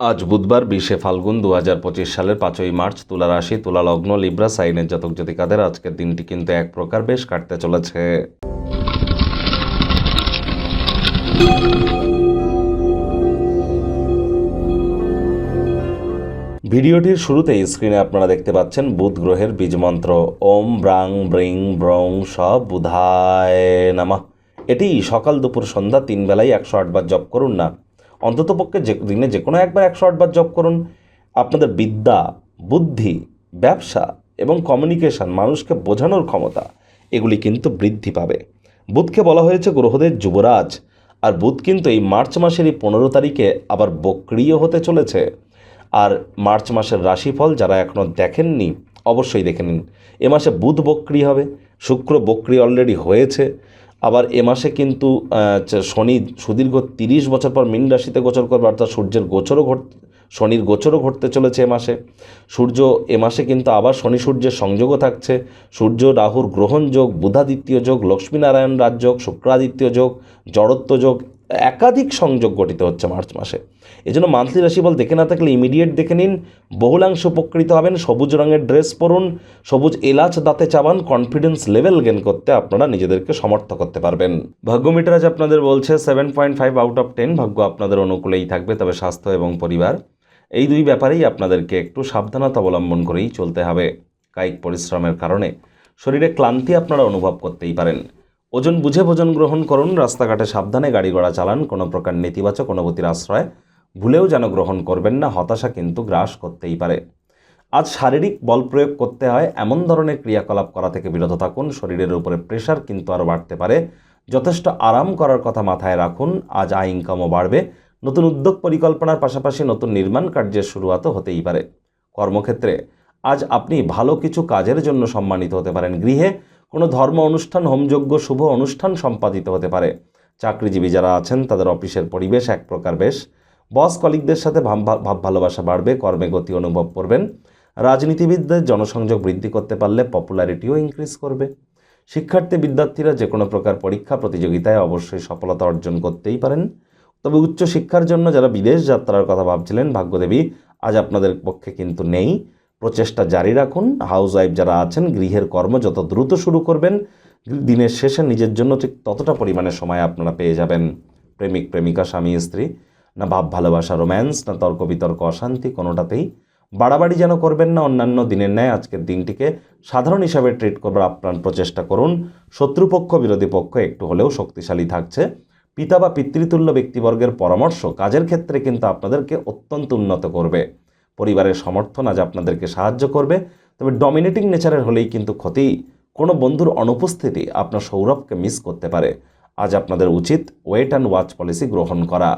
আজ বুধবার, বিশে ফাল্গুন দু হাজার পঁচিশ সালের পাঁচই মার্চ তুলা রাশি তুলা লগ্ন লিব্রা, সাইনের জাতক জাতিকাদের আজকের দিনটি কিন্তু এক প্রকার বেশ কাটতে চলেছে। ভিডিওটির শুরুতেই স্ক্রিনে আপনারা দেখতে পাচ্ছেন বুধ গ্রহের বীজমন্ত্র ওম ব্রাং ব্রিং ব্রং স বুধায় নামা। এটি সকাল দুপুর সন্ধ্যা তিন বেলায় একশো আটবার জপ করুন না অন্ততপক্ষে যে দিনে যে কোনো একবার একশো আটবার জব করুন। আপনাদের বিদ্যা, বুদ্ধি, ব্যবসা এবং কমিউনিকেশন মানুষকে বোঝানোর ক্ষমতা, এগুলি কিন্তু বৃদ্ধি পাবে। বুধকে বলা হয়েছে গ্রহদের যুবরাজ, আর বুধ কিন্তু এই মার্চ মাসেরই পনেরো তারিখে আবার বক্রিয় হতে চলেছে। আর মার্চ মাসের রাশিফল যারা এখনও দেখেননি, অবশ্যই দেখে নিন। এ মাসে বুধ বক্রি হবে, শুক্র বক্রি অলরেডি হয়েছে আবার এ মাসে কিন্তু শনি সুদীর্ঘ তিরিশ বছর পর মীন রাশিতে গোচর করবে, অর্থাৎ সূর্যের গোচরও ঘট শনির গোচরও ঘটতে চলেছে এ মাসে। সূর্য এ মাসে কিন্তু আবার শনি সূর্যের সংযোগও থাকছে। সূর্য, রাহুর গ্রহণ যোগ, বুধাদিত্য যোগ, লক্ষ্মীনারায়ণ রাজযোগ শুক্রাদিত্য যোগ, জড়ত্ব যোগ একাধিক সংযোগ গঠিত হচ্ছে মার্চ মাসে। এজন্য মান্থলি রাশিফল দেখে না থাকলে ইমিডিয়েট দেখে নিন। বহুলাংশ উপকৃত হবেন। সবুজ রঙের ড্রেস পরুন। সবুজ এলাচ দাঁতে চাবান। কনফিডেন্স লেভেল গেন করতে আপনারা নিজেদেরকে সমর্থ করতে পারবেন। ভাগ্য মিটার আজ আপনাদের বলছে seven point five out of ten ভাগ্য আপনাদের অনুকূলেই থাকবে। তবে স্বাস্থ্য এবং পরিবার এই দুই ব্যাপারেই আপনাদেরকে একটু সাবধানতা অবলম্বন করেই চলতে হবে। কায়িক পরিশ্রমের কারণে শরীরে ক্লান্তি আপনারা অনুভব করতেই পারেন। ওজন বুঝে ভোজন গ্রহণ করুন, রাস্তাঘাটে সাবধানে গাড়ি ঘোড়া চালান, কোনো প্রকার নেতিবাচক অনুভূতির আশ্রয়, ভুলেও যেন গ্রহণ করবেন না, হতাশা কিন্তু গ্রাস করতেই পারে। আজ শারীরিক বল প্রয়োগ করতে হয়, এমন ধরনের ক্রিয়াকলাপ করা থেকে বিরত থাকুন, শরীরের উপরে প্রেশার কিন্তু আরও বাড়তে পারে। যথেষ্ট আরাম করার কথা মাথায় রাখুন, আজ আয় ইনকামও বাড়বে। নতুন উদ্যোগ পরিকল্পনার পাশাপাশি নতুন নির্মাণ কার্যের শুরুয়াতও হতেই পারে। কর্মক্ষেত্রে, আজ আপনি ভালো কিছু কাজের জন্য সম্মানিত হতে পারেন গৃহে কোনো ধর্ম অনুষ্ঠান হোমযজ্ঞ, শুভ অনুষ্ঠান সম্পাদিত হতে পারে। চাকরিজীবী যারা আছেন, তাদের অফিসের পরিবেশ এক প্রকার বেশ। বস কলিগদের সাথে ভাব ভাব ভালোবাসা বাড়বে, কর্মে গতি অনুভব করবেন। রাজনীতিবিদদের জনসংযোগ বৃদ্ধি করতে পারলে পপুলারিটিও ইনক্রিজ করবে। শিক্ষার্থী বিদ্যার্থীরা যে কোনো প্রকার পরীক্ষা, প্রতিযোগিতায় অবশ্যই সফলতা অর্জন করতেই পারেন। তবে উচ্চ শিক্ষার জন্য যারা বিদেশ যাত্রার কথা ভাবছিলেন, ভাগ্যদেবী, আজ আপনাদের পক্ষে কিন্তু নেই। প্রচেষ্টা জারি রাখুন। হাউস ওয়াইফ যারা আছেন, গৃহের কর্ম যত দ্রুত শুরু করবেন, দিনের শেষে নিজের জন্য ঠিক ততটা পরিমাণে সময় আপনারা পেয়ে যাবেন। প্রেমিক, প্রেমিকা, স্বামী, স্ত্রী, না ভাব, ভালোবাসা রোম্যান্স না তর্ক, বিতর্ক, অশান্তি, কোনোটাতেই বাড়াবাড়ি যেন করবেন না। অন্যান্য দিনের ন্যায় আজকের দিনটিকে সাধারণ হিসাবে ট্রিট করবার আপ্রাণ প্রচেষ্টা করুন। শত্রুপক্ষ, বিরোধী পক্ষ একটু হলেও শক্তিশালী থাকছে। পিতা বা পিতৃতুল্য ব্যক্তিবর্গের পরামর্শ কাজের ক্ষেত্রে কিন্তু আপনাদেরকে অত্যন্ত উন্নত করবে। পরিবারের সমর্থন আজ আপনাদেরকে সাহায্য করবে। তবে ডমিনেটিং নেচারের হলেই কিন্তু ক্ষতি। কোনো বন্ধুর অনুপস্থিতি আপনার সৌরভকে মিস করতে পারে। আজ আপনাদের উচিত ওয়েট অ্যান্ড ওয়াচ পলিসি গ্রহণ করা।